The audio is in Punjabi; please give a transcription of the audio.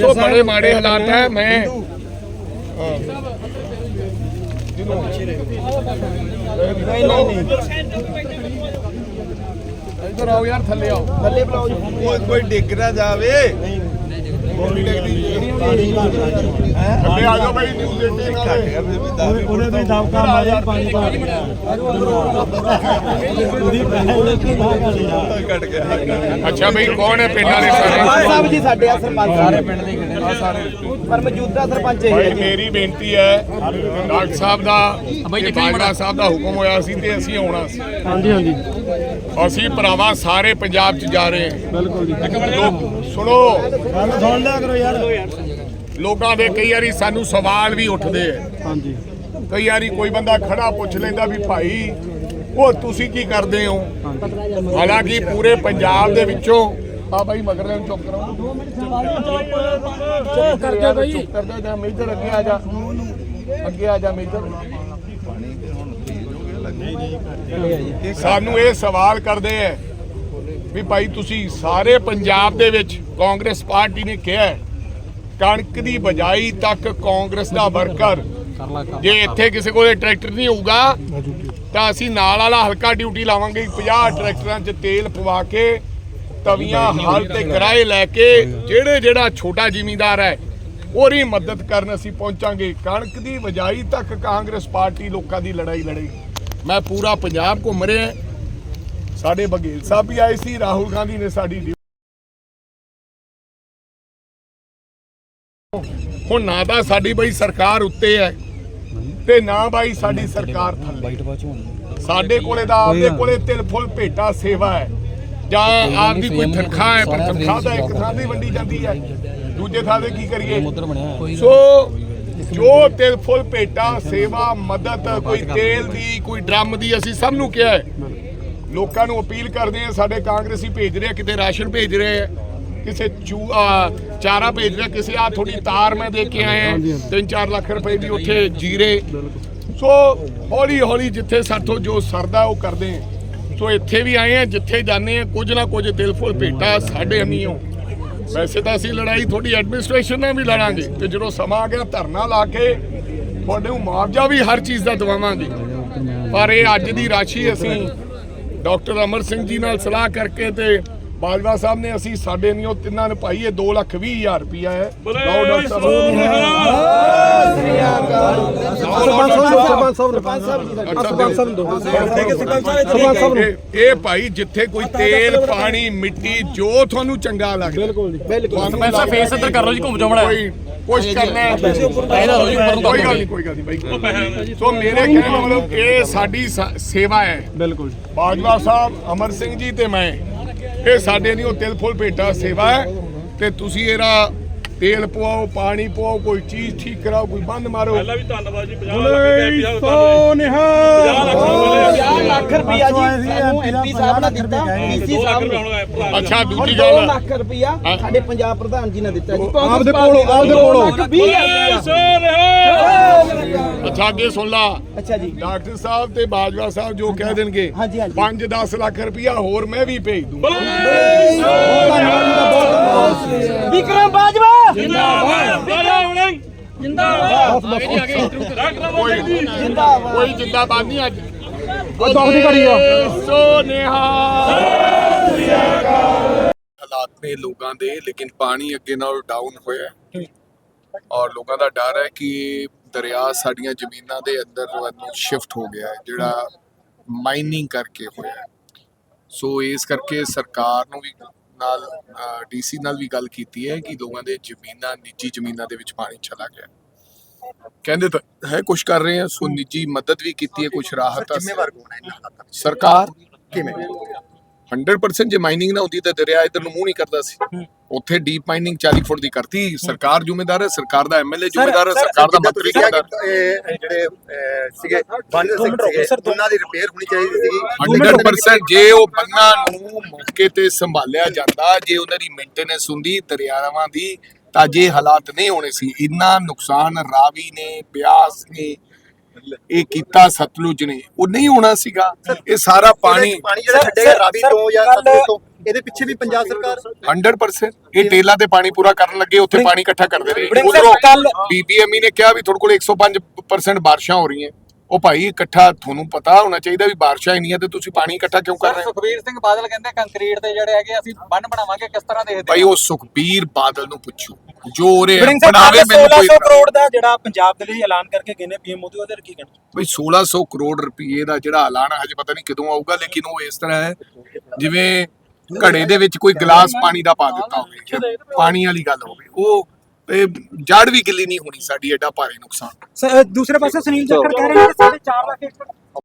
ਸੋ ਬੜੇ ਮਾੜੇ ਹਾਲਾਤ ਹੈ ਮੈਂ ਇੱਧਰ ਆਓ ਯਾਰ ਥੱਲੇ ਆਓ। ਥੱਲੇ ਬੁਲਾਓ ਕੋਈ ਕੋਈ ਡਿੱਗ ਨਾ ਜਾਵੇ। ਥੱਲੇ ਆ ਜਾਓ ਭਾਈ ਨਿਊਜ਼ ਏਟੀਨ ਵਾਲੇ ਉਹਨੇ ਵੀ ਦਬਕਾ ਮਾਰਿਆ ਪਾਣੀ ਪਾ ਗਿਆ ਉਹਦੀ ਪਹਿਲੇ ਕੀ ਭਾਗਾ। ਲਿਆ ਕੱਟ ਗਿਆ। ਅੱਛਾ ਬਈ ਕੌਣ ਹੈ ਪਿੰਡ ਵਾਲੇ ਸਰਪੰਚ ਸਾਰੇ ਸਾਹਿਬ ਜੀ ਸਾਡੇ ਆ ਸਰਪੰਚ। ਸਾਰੇ ਪਿੰਡ ਦੇ ਖੜੇ ਨੇ ਸਾਰੇ। ਪਰ ਮੌਜੂਦਾ ਸਰਪੰਚ ਇਹ ਹੈ ਭਾਈ ਜੀ। ਮੇਰੀ ਬੇਨਤੀ ਹੈ ਡਾਕਟਰ ਸਾਹਿਬ ਦਾ ਤੇ ਬਾਜਵਾ ਸਾਹਿਬ ਦਾ ਹੁਕਮ ਹੋਇਆ ਸੀ ਤੇ ਅਸੀਂ ਆਉਣਾ ਸੀ। ਹਾਂਜੀ ਹਾਂਜੀ। ਅਸੀਂ ਭਰਾਵਾ ਸਾਰੇ ਪੰਜਾਬ 'ਚ ਜਾ ਰਹੇ ਹਾਂ। ਬਿਲਕੁਲ ਜੀ। ਸੁਣੋ। ਗੱਲ ਸੁਣ ਲਿਆ ਕਰੋ ਯਾਰ। ਲੋਕਾਂ ਦੇ ਕਈ ਵਾਰੀ ਸਾਨੂੰ ਸਵਾਲ ਵੀ ਉੱਠਦੇ ਆ। ਹਾਂਜੀ। ਕਈ ਵਾਰੀ ਕੋਈ ਬੰਦਾ ਖੜਾ ਪੁੱਛ ਲੈਂਦਾ ਵੀ ਭਾਈ ਉਹ ਤੁਸੀਂ ਕੀ ਕਰਦੇ ਹੋ? ਹਾਲਾਂਕਿ ਪੂਰੇ ਪੰਜਾਬ ਦੇ ਵਿੱਚੋਂ ਆ ਬਾਈ ਮਗਰ ਲੈਣ ਚੁੱਪ ਕਰਾਓ ਚੁੱਪ ਕਰ ਜਾ ਬਾਈ। ਚੁੱਪ ਕਰ ਜਾ ਜਾ ਮੇਜਰ ਅੱਗੇ ਆ ਜਾ। ਅੱਗੇ ਆ ਜਾ ਮੇਜਰ। ਸਾਨੂੰ ਇਹ ਸਵਾਲ ਕਰਦੇ ਆ ਵੀ ਭਾਈ ਤੁਸੀਂ ਸਾਰੇ ਪੰਜਾਬ ਦੇ ਵਿੱਚ ਕਾਂਗਰਸ ਪਾਰਟੀ ਨੇ ਕਿਹਾ ਕਣਕ ਦੀ ਬਜਾਈ ਤੱਕ ਕਾਂਗਰਸ ਦਾ ਵਰਕਰ ਜੇ ਇੱਥੇ ਕਿਸੇ ਕੋਲੇ ਟਰੈਕਟਰ ਨਹੀਂ ਹੋਊਗਾ, ਤਾਂ ਅਸੀਂ ਨਾਲ ਵਾਲਾ ਹਲਕਾ ਡਿਊਟੀ ਲਾਵਾਂਗੇ 50 ਟਰੈਕਟਰਾਂ 'ਚ ਤੇਲ ਪਵਾ ਕੇ, ਤਵੀਆਂ, ਹਲ ਤੇ ਕਿਰਾਏ ਲੈ ਕੇ, ਜਿਹੜੇ ਜਿਹੜਾ ਛੋਟਾ ਜ਼ਿਮੀਂਦਾਰ ਹੈ ਉਹਦੀ ਮਦਦ ਕਰਨ ਅਸੀਂ ਪਹੁੰਚਾਂਗੇ। ਕਣਕ ਦੀ ਬਜਾਈ ਤੱਕ ਕਾਂਗਰਸ ਪਾਰਟੀ ਲੋਕਾਂ ਦੀ ਲੜਾਈ ਲੜੇਗੀ। ਮੈਂ ਪੂਰਾ ਪੰਜਾਬ ਘੁੰਮ ਰਿਹਾ ਸਾਡੇ ਬਗੇਲ ਸਾਹਿਬ ਵੀ ਆਏ ਸੀ ਰਾਹੁਲ ਗਾਂਧੀ ਨੇ ਸਾਡੀ ਹੁਣ ਨਾ ਤਾਂ ਸਾਡੀ ਬਈ ਸਰਕਾਰ ਉੱਤੇ ਹੈ ਤੇ ਨਾ ਬਾਈ ਸਾਡੀ ਸਰਕਾਰ ਥੱਲੇ। ਸਾਡੇ ਕੋਲੇ ਦਾ ਆਪਦੇ ਕੋਲੇ ਤਿਲ ਫੁੱਲ ਭੇਟਾ ਸੇਵਾ ਹੈ। ਜਾਂ ਆਪਦੀ ਕੋਈ ਤਨਖਾਹ ਹੈ ਪਰ ਤਨਖਾਹ ਤਾਂ ਇੱਕ ਥਾਂ ਦੀ ਵੰਡੀ ਜਾਂਦੀ ਹੈ। ਦੂਜੇ ਥਾਂ ਤੇ ਕੀ ਕਰੀਏ? ਸੋ ਜੋ ਤਿਲ ਫੁੱਲ, ਭੇਟਾ, ਸੇਵਾ, ਮਦਦ, ਕੋਈ ਤੇਲ ਦੀ, ਕੋਈ ਡਰਮ ਦੀ, ਅਸੀਂ ਸਭ ਨੂੰ ਕਿਹਾ ਹੈ। ਲੋਕਾਂ ਨੂੰ ਅਪੀਲ ਕਰਦੇ ਆ ਸਾਡੇ ਕਾਂਗਰਸੀ ਭੇਜ ਰਹੇ ਆ, ਕਿਤੇ ਰਾਸ਼ਨ ਭੇਜ ਰਹੇ ਆ, ਕਿਸੇ ਚੂ ਚਾਰਾ ਭੇਜ ਰਿਹਾ ਕਿਸੇ ਆ ਥੋੜੀ ਤਾਰ ਮੈਂ ਦੇ ਕੇ ਆਏ ਆ 3-4 ਲੱਖ ਰੁਪਏ ਦੀ ਉੱਥੇ ਜੀਰੇ। ਸੋ ਹੌਲੀ ਹੌਲੀ ਜਿੱਥੇ ਸਾਥੋਂ ਜੋ ਸਰਦਾ, ਉਹ ਕਰਦੇ ਆ ਸੋ ਇੱਥੇ ਵੀ ਆਏ ਆ ਜਿੱਥੇ ਜਾਂਦੇ ਆ ਕੁਝ ਨਾ ਕੁਝ ਦਿਲ ਫੁੱਲ, ਭੇਟਾ ਸਾਡੇ ਹਮੀਓ ਵੈਸੇ ਤਾਂ ਅਸੀਂ ਲੜਾਈ ਤੁਹਾਡੀ ਐਡਮਿਨਿਸਟ੍ਰੇਸ਼ਨ ਨਾਲ ਵੀ ਲੜਾਂਗੇ ਤੇ ਜਦੋਂ ਸਮਾਂ ਆ ਗਿਆ ਧਰਨਾ ਲਾ ਕੇ ਤੁਹਾਡੇ ਨੂੰ ਮੁਆਵਜ਼ਾ ਵੀ ਹਰ ਚੀਜ਼ ਦਾ ਦਵਾਵਾਂਗੇ। ਪਰ ਇਹ ਅੱਜ ਦੀ ਰਾਸ਼ੀ ਅਸੀਂ ਡਾਕਟਰ ਅਮਰ ਸਿੰਘ ਜੀ ਨਾਲ ਸਲਾਹ ਕਰਕੇ ਤੇ ਬਾਜਵਾ ਸਾਹਿਬ ਨੇ ਅਸੀਂ ਸਾਡੇ ਨਹੀਂ ਉਹ ਤਿੰਨਾਂ ਨੇ ਪਾਈ ਇਹ 2 ਲੱਖ 20 ਹਜ਼ਾਰ ਰੁਪਇਆ ਹੈ। ਲਓ ਡਾਕਟਰ ਸਰਪੰਚ ਸਾਹਿਬ ਸਰਪੰਚ ਸਾਹਿਬ ਜੀ ਅੱਛਾ ਸਰਪੰਚ ਸਾਹਿਬ ਦੋ। ਸਰਪੰਚ ਸਾਹਿਬ ਇਹ ਭਾਈ ਜਿੱਥੇ ਕੋਈ ਤੇਲ ਪਾਣੀ ਮਿੱਟੀ ਜੋ ਤੁਹਾਨੂੰ ਚੰਗਾ ਲੱਗਦਾ। ਬਿਲਕੁਲ ਜੀ ਬਿਲਕੁਲ। ਤੁਹਾਨੂੰ ਲੱਗਦਾ ਫੇਸ ਇੱਧਰ ਕਰ ਲਓ ਜੀ, ਘੁੰਮ ਜਾਓ ਮਾੜਾ ਕੋਈ ਕੁਛ ਕਰਨਾ ਹੈ। ਇਹਦਾ ਹੋ ਜੀ ਉੱਪਰ ਨੂੰ ਕੋਈ ਗੱਲ ਨਹੀਂ ਕੋਈ ਗੱਲ ਨਹੀਂ ਬਾਈ ਸੋ ਮੇਰੇ ਕਹਿਣ ਦਾ ਮਤਲਬ ਇਹ ਸਾਡੀ ਸੇਵਾ ਹੈ। ਬਿਲਕੁਲ ਬਾਜਵਾ ਸਾਹਿਬ ਅਮਰ ਸਿੰਘ ਜੀ ਤੇ ਮੈਂ। ਇਹ ਸਾਡੇ ਨਹੀਂ ਉਹ ਤਿਲ ਫੁੱਲ ਭੇਟਾ ਸੇਵਾ ਹੈ। ਤੇ ਤੁਸੀਂ ਇਹਦਾ ਤੇਲ ਪਵਾਓ ਪਾਣੀ ਪਵਾਓ ਕੋਈ ਚੀਜ਼ ਠੀਕ ਕਰਾਓ ਕੋਈ ਬੰਦ ਮਾਰੋ। ਪਹਿਲਾਂ ਵੀ ਧੰਨਵਾਦ ਜੀ 50 ਲੱਖ ਰੁਪਏ ਬੋਲੇ ਸੋ ਨਿਹਾਲ। 50 ਲੱਖ ਰੁਪਿਆ ਜੀ ਸਾਨੂੰ ਐਮਪੀ ਸਾਹਿਬ ਨੇ ਦਿੱਤਾ ਡੀਸੀ ਸਾਹਿਬ ਨੇ। ਅੱਛਾ ਹੁਣ ਦੂਜੀ 2 ਗੱਲ ਲੱਖ ਰੁਪਿਆ ਹਾਂ। ਸਾਡੇ ਪੰਜਾਬ ਪ੍ਰਧਾਨ ਜੀ ਨੇ ਦਿੱਤਾ ਜੀ। ਆਪਦੇ ਕੋਲੋਂ, ਆਪਦੇ ਕੋਲੋਂ। 20000 ਅੱਛਾ ਅੱਗੇ ਸੁਣ ਲਾ। ਅੱਛਾ ਜੀ। ਡਾਕਟਰ ਸਾਹਿਬ ਤੇ ਬਾਜਵਾ ਸਾਹਿਬ ਜੋ ਕਹਿ ਦੇਣਗੇ ਹਾਂਜੀ, ਹਾਂਜੀ। 5-10 ਲੱਖ ਰੁਪਇਆ ਹੋਰ ਮੈਂ ਵੀ ਭੇਜ ਦੂੰ ਵਿਕਰਮ ਬਾਜਵਾ। ਕੋਈ ਜਿੰਦਾਬਾਦ। ਕੋਈ ਜਿੰਦਾਬਾਦ ਨਹੀਂ ਅੱਜ। ਆਪਦੀ ਘੜੀ ਆ। ਸੋ ਨਿਹਾਲ ਹਾਲਾਤ ਨੇ ਲੋਕਾਂ ਦੇ ਲੇਕਿਨ ਪਾਣੀ ਅੱਗੇ ਨਾਲੋਂ ਡਾਊਨ ਹੋਇਆ ਹੈ। ਔਰ ਲੋਕਾਂ ਦਾ ਡਰ ਹੈ ਕਿ ਦਰਿਆ ਸਾਡੀਆਂ ਜ਼ਮੀਨਾਂ ਦੇ ਅੰਦਰ ਨੂੰ ਸ਼ਿਫਟ ਹੋ ਗਿਆ ਹੈ ਜਿਹੜਾ ਮਾਈਨਿੰਗ ਕਰਕੇ ਹੋਇਆ। ਸੋ ਇਸ ਕਰਕੇ ਸਰਕਾਰ ਨੂੰ ਵੀ ਨਾਲ ਡੀਸੀ ਨਾਲ ਵੀ ਗੱਲ ਕੀਤੀ ਹੈ ਕਿ ਲੋਕਾਂ ਦੇ ਜ਼ਮੀਨਾਂ ਨਿੱਜੀ ਜ਼ਮੀਨਾਂ ਦੇ ਵਿੱਚ ਪਾਣੀ ਚਲਾ ਗਿਆ। ਕਹਿੰਦੇ ਤਾਂ ਹੈ ਕੁਝ ਕਰ ਰਹੇ ਆ ਸੋ ਨਿੱਜੀ ਮਦਦ ਵੀ ਕੀਤੀ ਹੈ ਕੁਝ ਰਾਹਤ ਜ਼ਿੰਮੇਵਾਰ ਕੌਣ ਹੈ ਸਰਕਾਰ। ਕਿਵੇਂ? 100% ਜੇ ਮਾਈਨਿੰਗ ਨਾ ਹੁੰਦੀ ਤਾਂ ਦਰਿਆ ਇਧਰ ਨੂੰ ਮੂੰਹ ਨਹੀਂ ਕਰਦਾ ਸੀ। ਉੱਥੇ ਡੀਪ ਮਾਈਨਿੰਗ 40 ਫੁੱਟ ਦੀ ਕਰਤੀ। ਸਰਕਾਰ ਜ਼ਿੰਮੇਦਾਰ ਹੈ ਸਰਕਾਰ ਦਾ ਐਮਐਲਏ ਜ਼ਿੰਮੇਦਾਰ ਹੈ ਸਰਕਾਰ ਦਾ ਮੰਤਰੀ ਜ਼ਿੰਮੇਦਾਰ ਜਿਹੜੇ ਸੀਗੇ ਬੰਦ ਸੀਗੇ ਉਹਨਾਂ ਦੀ ਰਿਪੇਅਰ ਹੋਣੀ ਚਾਹੀਦੀ ਸੀਗੀ। 100% ਜੇ ਉਹ ਬੰਨਾਂ ਨੂੰ ਮੌਕੇ ਤੇ ਸੰਭਾਲਿਆ ਜਾਂਦਾ ਜੇ ਉਹਨਾਂ ਦੀ ਮੇਨਟੇਨੈਂਸ ਹੁੰਦੀ ਦਰਿਆਵਾਂ ਦੀ ਤਾਂ ਜੇ ਹਾਲਾਤ ਨਹੀਂ ਹੋਣੇ ਸੀ ਇੰਨਾ ਨੁਕਸਾਨ ਰਾਵੀ ਨੇ ਬਿਆਸ ਨੇ ਇਹ ਕੀਤਾ ਸਤਲੁਜ ਨੇ। ਉਹ ਨਹੀਂ ਹੋਣਾ ਸੀਗਾ। ਇਹ ਸਾਰਾ ਪਾਣੀ ਪਾਣੀ ਜਿਹੜਾ ਛੱਡੇਗਾ ਰਾਵੀ ਤੋਂ ਜਾਂ ਸਤਲੁਜ ਤੋਂ ਇਹਦੇ ਪਿੱਛੇ ਵੀ ਪੰਜਾਬ ਸਰਕਾਰ 100% ਇਹ ਟੇਲਾਂ ਤੇ ਪਾਣੀ ਪੂਰਾ ਕਰਨ ਲੱਗੇ ਉੱਥੇ ਪਾਣੀ ਇਕੱਠਾ ਕਰਦੇ ਰਹੇ। ਉਧਰੋਂ ਬੀਬੀਐਮਈ ਨੇ ਕਿਹਾ ਵੀ ਤੁਹਾਡੇ ਕੋਲ 105% ਬਾਰਿਸ਼ਾਂ ਹੋ ਰਹੀਆਂ। ਉਹ ਭਾਈ ਇਕੱਠਾ ਤੁਹਾਨੂੰ ਪਤਾ ਹੋਣਾ ਚਾਹੀਦਾ ਵੀ ਬਾਰਿਸ਼ਾਂ ਇੰਨੀਆਂ ਤੇ ਤੁਸੀਂ ਪਾਣੀ ਇਕੱਠਾ ਕਿਉਂ ਕਰ ਰਹੇ ਹੋ? ਸੁਖਬੀਰ ਸਿੰਘ ਬਾਦਲ ਕਹਿੰਦੇ ਕੰਕਰੀਟ ਤੇ ਜਿਹੜੇ ਹੈਗੇ ਅਸੀਂ ਬੰਨ ਬਣਾਵਾਂਗੇ ਕਿਸ ਤਰ੍ਹਾਂ ਦੇਖਦੇ ਭਾਈ ਉਹ ਸੁਖਬੀਰ ਬਾਦਲ ਨੂੰ ਪੁੱਛੋ। ਜੋ ਸਾਹਿਬ ਬਣਾਵੇ ਮੈਨੂੰ ਕੋਈ 1600 ਕਰੋੜ ਦਾ ਜਿਹੜਾ ਪੰਜਾਬ ਦੇ ਲਈ ਐਲਾਨ ਕਰਕੇ ਗਏ ਨੇ ਪੀਐਮ ਮੋਦੀ ਉਹਦੇ ਕੀ ਕਹਿਣਾ? ਬਈ 1600 ਕਰੋੜ ਰੁਪਏ ਦਾ ਜਿਹੜਾ ਐਲਾਨ ਹਜੇ ਪਤਾ ਨਹੀਂ ਕਦੋਂ ਆਊਗਾ ਲੇਕਿਨ ਉਹ ਇਸ ਤਰ੍ਹਾਂ ਹੈ ਜਿਵੇਂ ਘੜੇ ਦੇ ਵਿੱਚ ਕੋਈ ਗਲਾਸ ਪਾਣੀ ਦਾ ਪਾ ਦਿੱਤਾ ਹੋਵੇ ਪਾਣੀ ਵਾਲੀ ਗੱਲ ਹੋਵੇ ਉਹ ਇਹ ਜੜ ਵੀ ਗਿੱਲੀ ਨਹੀਂ ਹੋਣੀ ਸਾਡੀ ਐਡਾ ਭਾਰੀ ਨੁਕਸਾਨ। ਦੂਸਰੇ ਪਾਸੇ ਸੁਨੀਲ ਚੱਕਰ ਕਹਿ ਰਹੇ ਨੇ ਕਿ 4.5 ਲੱਖ ਏਕੜ